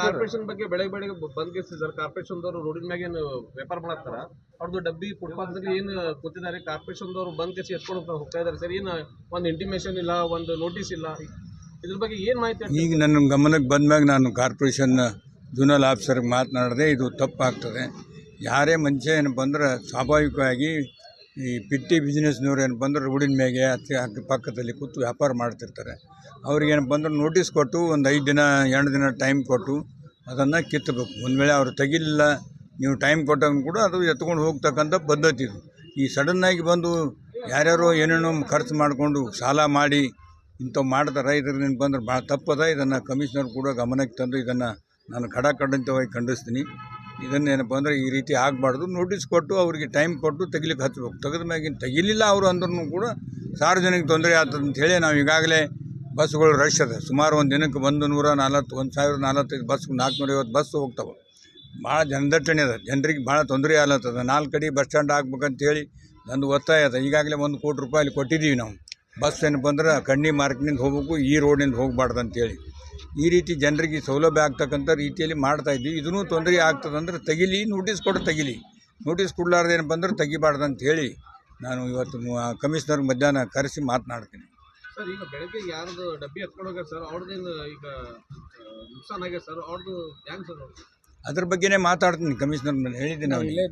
Corporation ಬಗ್ಗೆ ಬೆಳಗ್ಗೆ ಬೆಳಗ್ಗೆ ಬಂದ್ಗೆ ಸರ್ ಕಾರ್ಪೊರೇಷನ್ ದವರು ರೋಡಿನ ಮ್ಯಾಗ ಏನು ವ್ಯಾಪಾರ ಮಾಡತ್ತಾರ? ಅವ್ರದ್ದು ಡಬ್ಬಿ ಫುಟ್ಪಾತ್ ಏನ್ ಏನು ಕೂತಿದ್ದಾರೆ? ಕಾರ್ಪೊರೇಷನ್ ದವರು ಬಂದ್ ಕೇಸಿ ಎತ್ಕೊಂಡು ಹೋಗ್ತಾ- ಇದಾರೆ ಸರ್. ಏನು ಒಂದು ಇಂಟಿಮೇಷನ್ ಇಲ್ಲ ಒಂದು ನೋಟಿಸ್ ಇಲ್ಲ. ಇದ್ರ ಬಗ್ಗೆ ಏನ್ ಮಾಹಿತಿ ಈಗ ನನ್ನ ಗಮನಕ್ಕೆ ಬಂದ್ಮ್ಯಾಗ ನಾನು ಕಾರ್ಪೊರೇಷನ್ ಜೂನಲ್ ಆಫೀಸರ್ಗೆ ಮಾತನಾಡಿದೆ ಇದು ತಪ್ಪಾಗ್ತದೆ. ಯಾರೇ ಮನುಷ್ಯ ಏನು ಬಂದ್ರೆ ಸ್ವಾಭಾವಿಕವಾಗಿ ಈ ಪಿಟ್ಟಿ ಬಿಸ್ನೆಸ್ನವ್ರು ಏನಪ್ಪ ಅಂದ್ರೆ ರೋಡಿನ ಮೇಲೆ ಅತಿ ಅಕ್ಕ ಪಕ್ಕದಲ್ಲಿ ಕೂತು ವ್ಯಾಪಾರ ಮಾಡ್ತಿರ್ತಾರೆ. ಅವ್ರಿಗೆ ಏನಪ್ಪ ಅಂದ್ರೆ ನೋಟಿಸ್ ಕೊಟ್ಟು ಒಂದು ಐದು ದಿನ, ಎರಡು ದಿನ ಟೈಮ್ ಕೊಟ್ಟು ಅದನ್ನು ಕಿತ್ತಬೇಕು. ಒಂದು ವೇಳೆ ಅವರು ತೆಗಿಲಿಲ್ಲ, ನೀವು ಟೈಮ್ ಕೊಟ್ಟಾಗ ಕೂಡ ಅದು ಎತ್ಕೊಂಡು ಹೋಗ್ತಕ್ಕಂಥ ಪದ್ಧತಿ ಇದು. ಈ ಸಡನ್ನಾಗಿ ಬಂದು ಯಾರ್ಯಾರೋ ಏನೇನೋ ಖರ್ಚು ಮಾಡಿಕೊಂಡು ಸಾಲ ಮಾಡಿ ಇಂಥವು ಮಾಡ್ತಾರೆ ಇದರಿಂದ ಬಂದ್ರೆ ಭಾಳ ತಪ್ಪದ. ಇದನ್ನು ಕಮಿಷನರ್ ಕೂಡ ಗಮನಕ್ಕೆ ತಂದು ಇದನ್ನು ನಾನು ಖಡಾಖಂಡಿತವಾಗಿ ಖಂಡಿಸ್ತೀನಿ. ಇದನ್ನೇನಪ್ಪ ಅಂದರೆ ಈ ರೀತಿ ಆಗಬಾರ್ದು. ನೋಟಿಸ್ ಕೊಟ್ಟು ಅವರಿಗೆ ಟೈಮ್ ಕೊಟ್ಟು ತೆಗಿಲಿಕ್ಕೆ ಹಚ್ಚಬೇಕು ತೆಗೆದ ಮ್ಯಾಗಿನ ತೆಗಿಲಿಲ್ಲ ಅವರು ಅಂದ್ರೂ ಕೂಡ ಸಾರ್ವಜನಿಕ ತೊಂದರೆ ಆಗ್ತದೆ ಅಂತ ಹೇಳಿ ನಾವು ಈಗಾಗಲೇ ಬಸ್ಗಳು ರಶ್ ಅದ. ಸುಮಾರು ಒಂದು ದಿನಕ್ಕೆ ಒಂದು ನೂರ ನಲ್ವತ್ತು, ಒಂದು ಸಾವಿರದ ನಲ್ವತ್ತೈದು ಬಸ್ ನಾಲ್ಕುನೂರ ಐವತ್ತು ಬಸ್ ಹೋಗ್ತಾವೆ. ಭಾಳ ಜನದಟ್ಟಣೆ ಅದ. ಜನರಿಗೆ ಭಾಳ ತೊಂದರೆ ಆಗ್ಲತ್ತದ. ನಾಲ್ಕು ಕಡೆ ಬಸ್ ಸ್ಟ್ಯಾಂಡ್ ಆಗ್ಬೇಕಂತೇಳಿ ನಂದು ಒತ್ತಾಯ ಅದ. ಈಗಾಗಲೇ ಒಂದು ಕೋಟಿ ರೂಪಾಯಿ ಅಲ್ಲಿ ಕೊಟ್ಟಿದ್ದೀವಿ ನಾವು. ಬಸ್ ಏನಪ್ಪ ಅಂದ್ರೆ ಕಣ್ಣಿ ಮಾರ್ಕ್ನಿಂದ ಹೋಗ್ಬೇಕು, ಈ ರೋಡಿಂದ ಹೋಗ್ಬಾರ್ದು ಅಂತೇಳಿ ಈ ರೀತಿ ಜನರಿಗೆ ಸೌಲಭ್ಯ ಆಗ್ತಕ್ಕಂಥ ರೀತಿಯಲ್ಲಿ ಮಾಡ್ತಾ ಇದ್ವಿ. ಇದೂ ತೊಂದರೆ ಆಗ್ತದಂದ್ರೆ ತೆಗಿಲಿ ನೋಟಿಸ್ ಕೊಟ್ಟು ತೆಗಿಲಿ. ನೋಟಿಸ್ ಕೊಡ್ಲಾರ್ದೇನಪ್ಪ ಅಂದ್ರೆ ತೆಗಿಬಾರ್ದು ಅಂತ ಹೇಳಿ ನಾನು ಇವತ್ತು ಕಮಿಷನರ್ ಮಧ್ಯಾಹ್ನ ಕರೆಸಿ ಮಾತನಾಡ್ತೀನಿ. ಸರ್ ಈಗ ಬೆಳಗ್ಗೆ ಯಾರ್ದು ಡಬ್ಬಿ ಸರ್? ಅವ್ರದ್ದು ಈಗ ನುಕ್ಸಾನ್ ಆಗ್ಯದ ಸರ್? ಅವ್ರದ್ದು ಸರ್? ಅದ್ರ ಬಗ್ಗೆನೇ ಮಾತಾಡ್ತೀನಿ ಕಮಿಷನರ್ ಮೇಲೆ ಹೇಳಿದ್ದೀನಿ ಅವನಿಗೆ.